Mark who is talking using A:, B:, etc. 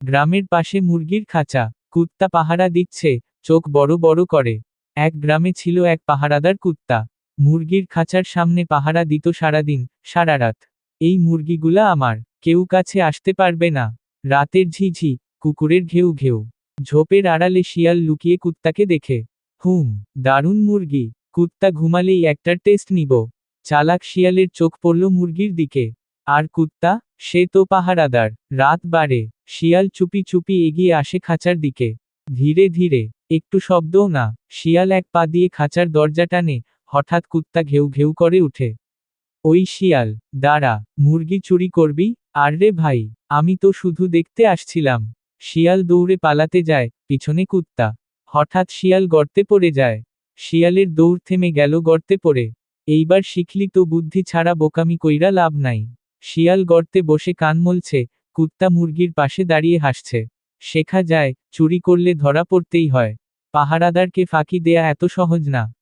A: গ্রামের পাশে মুরগির খাঁচা, কুত্তা পাহারা দিচ্ছে, চোখ বড় বড় করে। এক গ্রামে ছিল এক পাহারাদার কুত্তা। মুরগির খাঁচার সামনে পাহারা দিত সারাদিন, সারা রাত। এই মুরগিগুলা আমার, কেউ কাছে আসতে পারবে না। রাতের ঝিঝি, কুকুরের ঘেউ ঘেউ। ঝোপের আড়ালে শিয়াল লুকিয়ে কুত্তাকে দেখে। হুম, দারুণ মুরগি, কুত্তা ঘুমালেই একটার টেস্ট নিব। চালাক শিয়ালের চোখ পড়ল মুরগির দিকে। আর কুত্তা, সে তো পাহারাদার, রাত বাড়ে। শিয়াল চুপি চুপি এগিয়ে আসে খাঁচার দিকে। ধীরে ধীরে, একটু শব্দও না, শিয়াল এক পা দিয়ে খাঁচার দরজা টানে, হঠাৎ কুত্তা ঘেউ ঘেউ করে উঠে। ওই শিয়াল, দাঁড়া, মুরগি চুরি করবি? আর রে ভাই, আমি তো শুধু দেখতে আসছিলাম। শিয়াল দৌড়ে পালাতে যায়, পিছনে কুত্তা। হঠাৎ শিয়াল গর্তে পড়ে যায়। শিয়ালের দৌড় থেমে গেল গর্তে পড়ে। এইবার শিখলি তো বুদ্ধি ছাড়া বোকামি কইরা লাভ নাই। শিয়াল গর্তে বসে কান মলছে কুত্তা মুরগির পাশে দাঁড়িয়ে হাসছে। শেখা যায়, চুরি করলে ধরা পড়তেই হয়। পাহারাদারকে ফাঁকি দেয়া এত সহজ না।